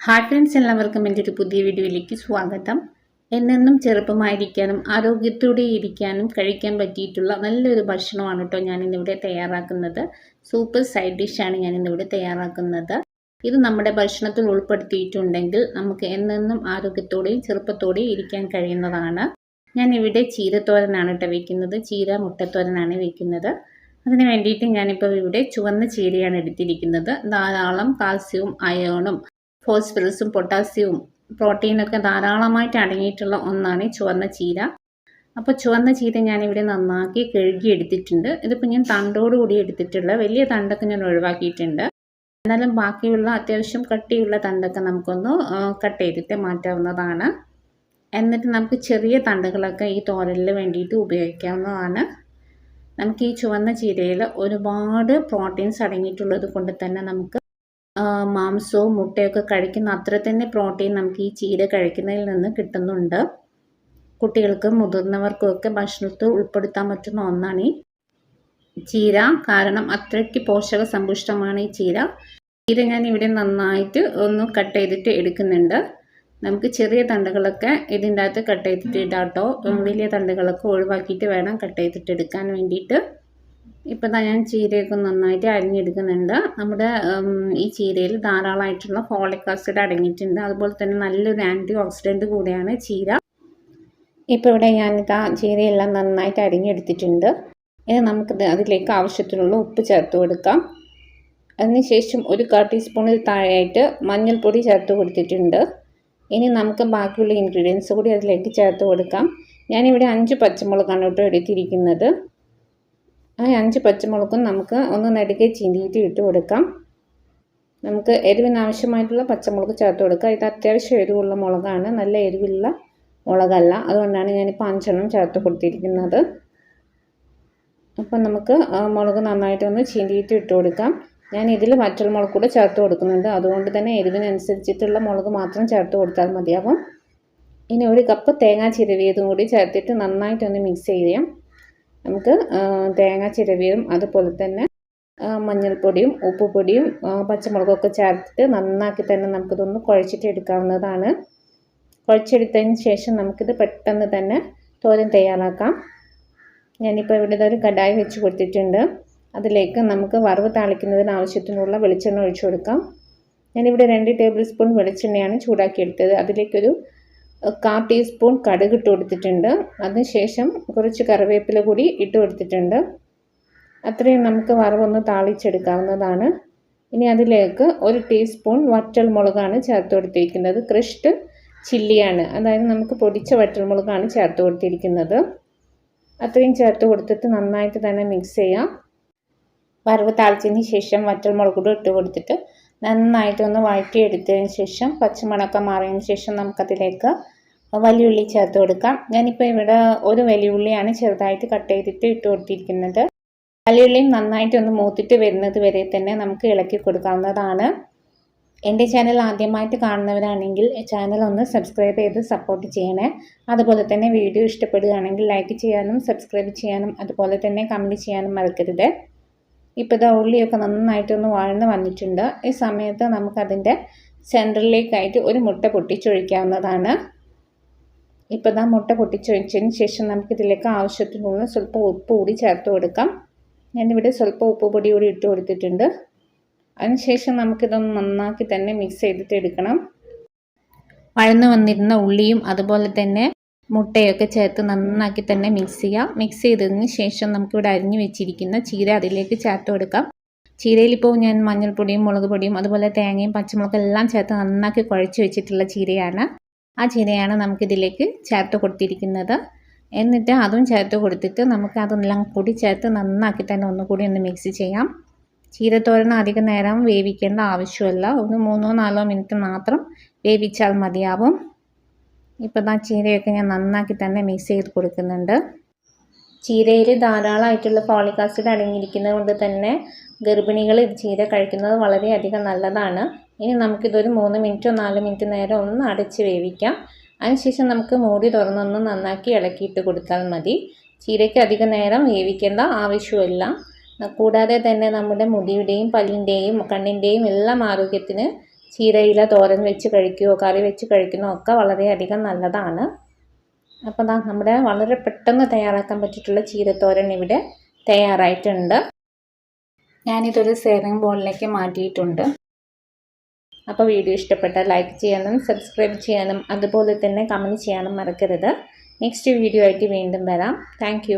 Hi friends എല്ലാവർക്കും എന്റെ ഒരു പുതിയ വീഡിയോയിലേക്ക് സ്വാഗതം. എന്നെന്നും ചെറുപ്പമായിരിക്കാനും ആരോഗ്യത്തോടെ ഇരിക്കാനും കഴിക്കാൻ പറ്റിയിട്ടുള്ള നല്ലൊരു ഭക്ഷണമാണ് കേട്ടോ ഞാനിന്നിവിടെ തയ്യാറാക്കുന്നത്. സൂപ്പർ സൈഡ് ഡിഷാണ് ഞാനിന്നിവിടെ തയ്യാറാക്കുന്നത്. ഇത് നമ്മുടെ ഭക്ഷണത്തിൽ ഉൾപ്പെടുത്തിയിട്ടുണ്ടെങ്കിൽ നമുക്ക് എന്നെന്നും ആരോഗ്യത്തോടെയും ചെറുപ്പത്തോടെയും ഇരിക്കാൻ കഴിയുന്നതാണ്. ഞാൻ ഇവിടെ ചീരത്തോരനാണ് കേട്ടോ വയ്ക്കുന്നത് ചീര മുട്ടത്തോരനാണ് വയ്ക്കുന്നത് അതിന് വേണ്ടിയിട്ട് ഞാനിപ്പോൾ ഇവിടെ ചുവന്ന ചീരയാണ് എടുത്തിരിക്കുന്നത്. ധാരാളം കാൽസ്യവും അയോണും ഫോസ്ഫറസും പൊട്ടാസ്യവും പ്രോട്ടീനൊക്കെ ധാരാളമായിട്ട് അടങ്ങിയിട്ടുള്ള ഒന്നാണ് ചുവന്ന ചീര. അപ്പോൾ ചുവന്ന ചീര ഞാനിവിടെ നന്നാക്കി കഴുകി എടുത്തിട്ടുണ്ട് ഇതിപ്പോൾ ഞാൻ തണ്ടോടുകൂടി എടുത്തിട്ടുള്ള വലിയ തണ്ടൊക്കെ ഞാൻ ഒഴിവാക്കിയിട്ടുണ്ട്. എന്നാലും ബാക്കിയുള്ള അത്യാവശ്യം കട്ടിയുള്ള തണ്ടൊക്കെ നമുക്കൊന്ന് കട്ട് ചെയ്തിട്ട് മാറ്റാവുന്നതാണ്. എന്നിട്ട് നമുക്ക് ചെറിയ തണ്ടുകളൊക്കെ ഈ തോരലിന് വേണ്ടിയിട്ട് ഉപയോഗിക്കാവുന്നതാണ്. നമുക്ക് ഈ ചുവന്ന ചീരയിൽ ഒരുപാട് പ്രോട്ടീൻസ് അടങ്ങിയിട്ടുള്ളത് കൊണ്ട് തന്നെ നമുക്ക് മാംസവും മുട്ടയൊക്കെ കഴിക്കുന്ന അത്ര തന്നെ പ്രോട്ടീൻ നമുക്ക് ഈ ചീര കഴിക്കുന്നതിൽ നിന്ന് കിട്ടുന്നുണ്ട്. കുട്ടികൾക്കും മുതിർന്നവർക്കും ഒക്കെ ഭക്ഷണത്തിൽ ഉൾപ്പെടുത്താൻ പറ്റുന്ന ഒന്നാണ് ഈ ചീര. കാരണം അത്രയ്ക്ക് പോഷക സമ്പുഷ്ടമാണ് ഈ ചീര. ചീര ഞാൻ ഇവിടെ നന്നായിട്ട് ഒന്ന് കട്ട് ചെയ്തിട്ട് എടുക്കുന്നുണ്ട്. നമുക്ക് ചെറിയ തണ്ടുകളൊക്കെ ഇതിന്റെ അകത്ത് കട്ട് ചെയ്തിട്ട് ഇടാട്ടോ. വലിയ തണ്ടുകളൊക്കെ ഒഴിവാക്കിയിട്ട് വേണം കട്ട് ചെയ്തിട്ട് എടുക്കാൻ വേണ്ടിയിട്ട്. ഇപ്പം ഞാൻ ചീരയൊക്കെ നന്നായിട്ട് അരിഞ്ഞെടുക്കുന്നുണ്ട്. നമ്മുടെ ഈ ചീരയിൽ ധാരാളമായിട്ടുള്ള ഫോളിക് ആസിഡ് അടങ്ങിയിട്ടുണ്ട്. അതുപോലെ തന്നെ നല്ലൊരു ആന്റി ഓക്സിഡന്റ് കൂടിയാണ് ചീര. ഇപ്പോൾ ഇവിടെ ഞാൻ ഞാനിതാ ചീരയെല്ലാം നന്നായിട്ട് അരിഞ്ഞെടുത്തിട്ടുണ്ട്. ഇനി നമുക്ക് അതിലേക്ക് ആവശ്യത്തിനുള്ള ഉപ്പ് ചേർത്ത് കൊടുക്കാം. അതിനുശേഷം ഒരു കാ ടീസ്പൂണിൽ താഴെയായിട്ട് മഞ്ഞൾപ്പൊടി ചേർത്ത് കൊടുത്തിട്ടുണ്ട്. ഇനി നമുക്ക് ബാക്കിയുള്ള ഇൻഗ്രീഡിയൻസ് കൂടി അതിലേക്ക് ചേർത്ത് കൊടുക്കാം. ഞാനിവിടെ അഞ്ച് പച്ചമുളകാണ് കേട്ടോ എടുത്തിരിക്കുന്നത്. ആ അഞ്ച് പച്ചമുളകും നമുക്ക് ഒന്ന് നടുക്കെ ചീന്തിയിട്ട് ഇട്ട് കൊടുക്കാം. നമുക്ക് എരിവിന് ആവശ്യമായിട്ടുള്ള പച്ചമുളക് ചേർത്ത് കൊടുക്കുക ഇത് അത്യാവശ്യം എരിവുള്ള മുളകാണ്. നല്ല എരിവുള്ള മുളകല്ല. അതുകൊണ്ടാണ് ഞാനിപ്പോൾ അഞ്ചെണ്ണം ചേർത്ത് കൊടുത്തിരിക്കുന്നത്. അപ്പം നമുക്ക് മുളക് നന്നായിട്ടൊന്ന് ചീന്തിയിട്ട് ഇട്ട് കൊടുക്കാം. ഞാൻ ഇതിൽ മറ്റുള്ള മുളക് കൂടെ ചേർത്ത് കൊടുക്കുന്നുണ്ട്. അതുകൊണ്ട് തന്നെ എരിവിനനുസരിച്ചിട്ടുള്ള മുളക് മാത്രം ചേർത്ത് കൊടുത്താൽ മതിയാകും. ഇനി ഒരു കപ്പ് തേങ്ങ ചിരവിയതും കൂടി ചേർത്തിട്ട് നന്നായിട്ടൊന്ന് മിക്സ് ചെയ്യാം. നമുക്ക് തേങ്ങ ചിരവിയും അതുപോലെ തന്നെ മഞ്ഞൾപ്പൊടിയും ഉപ്പുപൊടിയും പച്ചമുളകൊക്കെ ചേർത്തിട്ട് നന്നാക്കി തന്നെ നമുക്കിതൊന്ന് കുഴച്ചിട്ട് എടുക്കാവുന്നതാണ് കുഴച്ചെടുത്തതിന് ശേഷം നമുക്കിത് പെട്ടെന്ന് തന്നെ തോരൻ തയ്യാറാക്കാം. ഞാനിപ്പോൾ ഇവിടെ ഒരു കടായി വെച്ച് കൊടുത്തിട്ടുണ്ട്. അതിലേക്ക് നമുക്ക് വറവ് താളിക്കുന്നതിന് ആവശ്യത്തിനുള്ള വെളിച്ചെണ്ണ ഒഴിച്ചു കൊടുക്കാം. ഞാനിവിടെ രണ്ട് ടേബിൾ സ്പൂൺ വെളിച്ചെണ്ണയാണ് ചൂടാക്കിയെടുത്തത്. അതിലേക്കൊരു കാ ടീസ്പൂൺ കടുക് ഇട്ട് കൊടുത്തിട്ടുണ്ട്. അതിനുശേഷം കുറച്ച് കറിവേപ്പില കൂടി ഇട്ട് കൊടുത്തിട്ടുണ്ട്. അത്രയും നമുക്ക് വറവൊന്ന് താളിച്ചെടുക്കാവുന്നതാണ്. ഇനി അതിലേക്ക് ഒരു ടീസ്പൂൺ വറ്റൽ മുളകാണ് ചേർത്ത് കൊടുത്തിരിക്കുന്നത്. ക്രിഷ്ട് ചില്ലിയാണ്. അതായത് നമുക്ക് പൊടിച്ച വറ്റൽ മുളകാണ് ചേർത്ത് കൊടുത്തിരിക്കുന്നത്. അത്രയും ചേർത്ത് കൊടുത്തിട്ട് നന്നായിട്ട് തന്നെ മിക്സ് ചെയ്യാം. വറവ് താളിച്ചതിന് ശേഷം വറ്റൽ മുളക് കൂടി ഇട്ട് കൊടുത്തിട്ട് നന്നായിട്ടൊന്ന് വഴറ്റിയെടുത്തതിന് ശേഷം പച്ചമണക്കം മാറിയതിന് ശേഷം നമുക്കതിലേക്ക് വലിയുള്ളി ചേർത്ത് കൊടുക്കാം. ഞാനിപ്പോൾ ഇവിടെ ഒരു വലിയുള്ളിയാണ് ചെറുതായിട്ട് കട്ട് ചെയ്തിട്ട് ഇട്ട് കൊടുത്തിരിക്കുന്നത്. വലിയുള്ളിയും നന്നായിട്ടൊന്ന് മൂത്തിട്ട് വരുന്നത് വരെ തന്നെ നമുക്ക് ഇളക്കി കൊടുക്കാവുന്നതാണ്. എന്റെ ചാനൽ ആദ്യമായിട്ട് കാണുന്നവരാണെങ്കിൽ ചാനൽ ഒന്ന് സബ്സ്ക്രൈബ് ചെയ്ത് സപ്പോർട്ട് ചെയ്യണേ. അതുപോലെ തന്നെ വീഡിയോ ഇഷ്ടപ്പെടുകയാണെങ്കിൽ ലൈക്ക് ചെയ്യാനും സബ്സ്ക്രൈബ് ചെയ്യാനും അതുപോലെ തന്നെ കമന്റ് ചെയ്യാനും മറക്കരുത്. ഇപ്പോൾ ഇതാ ഉള്ളിയൊക്കെ നന്നായിട്ടൊന്ന് വാഴ്ന്ന് വന്നിട്ടുണ്ട്. ഈ സമയത്ത് നമുക്കതിന്റെ സെന്ററിലേക്കായിട്ട് ഒരു മുട്ട പൊട്ടിച്ചൊഴിക്കാവുന്നതാണ്. ഇപ്പോൾ ഇതാ മുട്ട പൊട്ടിച്ചൊഴിച്ചതിന് ശേഷം നമുക്കിതിലേക്ക് ആവശ്യത്തിനുള്ള സ്വല്പം ഉപ്പ് കൂടി ചേർത്ത് കൊടുക്കാം. ഞാനിവിടെ സ്വല്പം ഉപ്പ് പൊടി കൂടി ഇട്ട് കൊടുത്തിട്ടുണ്ട്. അതിനുശേഷം നമുക്കിതൊന്ന് നന്നാക്കി തന്നെ മിക്സ് ചെയ്തിട്ട് എടുക്കണം വഴന്ന് വന്നിരുന്ന ഉള്ളിയും അതുപോലെ തന്നെ മുട്ടയൊക്കെ ചേർത്ത് നന്നാക്കി തന്നെ മിക്സ് ചെയ്യാം. മിക്സ് ചെയ്തതിന് ശേഷം നമുക്കിവിടെ അരിഞ്ഞു വെച്ചിരിക്കുന്ന ചീര അതിലേക്ക് ചേർത്ത് കൊടുക്കാം. ചീരയിലിപ്പോൾ ഞാൻ മഞ്ഞൾപ്പൊടിയും മുളക് പൊടിയും അതുപോലെ തേങ്ങയും പച്ചമുളകും എല്ലാം ചേർത്ത് നന്നാക്കി കുഴച്ച് വെച്ചിട്ടുള്ള ചീരയാണ്. ആ ചീരയാണ് നമുക്കിതിലേക്ക് ചേർത്ത് കൊടുത്തിരിക്കുന്നത്. എന്നിട്ട് അതും ചേർത്ത് കൊടുത്തിട്ട് നമുക്ക് അതെല്ലാം കൂടി ചേർത്ത് നന്നാക്കി തന്നെ ഒന്നുകൂടി ഒന്ന് മിക്സ് ചെയ്യാം. ചീരത്തോരൻ അധികം നേരം വേവിക്കേണ്ട ആവശ്യമല്ല. ഒന്ന് മൂന്നോ നാലോ മിനിറ്റ് മാത്രം വേവിച്ചാൽ മതിയാവും. ഇപ്പോൾ ആ ചീരയൊക്കെ ഞാൻ നന്നാക്കി തന്നെ മിക്സ് ചെയ്ത് കൊടുക്കുന്നുണ്ട്. ചീരയിൽ ധാരാളമായിട്ടുള്ള ഫോളിക് ആസിഡ് അടങ്ങിയിരിക്കുന്നത് കൊണ്ട് തന്നെ ഗർഭിണികൾ ഇത് ചീര കഴിക്കുന്നത് വളരെയധികം നല്ലതാണ്. ഇനി നമുക്കിതൊരു മൂന്ന് മിനിറ്റോ നാല് മിനിറ്റ് നേരം ഒന്ന് അടച്ച് വേവിക്കാം. അതിനുശേഷം നമുക്ക് മൂടി തുറന്നൊന്ന് നന്നാക്കി ഇളക്കിയിട്ട് കൊടുത്താൽ മതി. ചീരയ്ക്ക് അധികം നേരം വേവിക്കേണ്ട ആവശ്യമില്ല കൂടാതെ തന്നെ നമ്മുടെ മുടിയുടെയും പല്ലിന്റെയും കണ്ണിന്റെയും എല്ലാം ആരോഗ്യത്തിന് ചീരയില തോരൻ വെച്ച് കഴിക്കുകയോ കറി വെച്ച് കഴിക്കുന്നോ ഒക്കെ വളരെയധികം നല്ലതാണ്. അപ്പോൾ ദാ നമ്മുടെ വളരെ പെട്ടെന്ന് തയ്യാറാക്കാൻ പറ്റിയിട്ടുള്ള ചീരത്തോരൻ ഇവിടെ തയ്യാറായിട്ടുണ്ട്. ഞാനിതൊരു സേവിങ് ബോളിലേക്ക് മാറ്റിയിട്ടുണ്ട്. അപ്പോൾ വീഡിയോ ഇഷ്ടപ്പെട്ടാൽ ലൈക്ക് ചെയ്യാനും സബ്സ്ക്രൈബ് ചെയ്യാനും അതുപോലെ തന്നെ കമന്റ് ചെയ്യാനും മറക്കരുത്. നെക്സ്റ്റ് വീഡിയോ ആയിട്ട് വീണ്ടും വരാം. താങ്ക്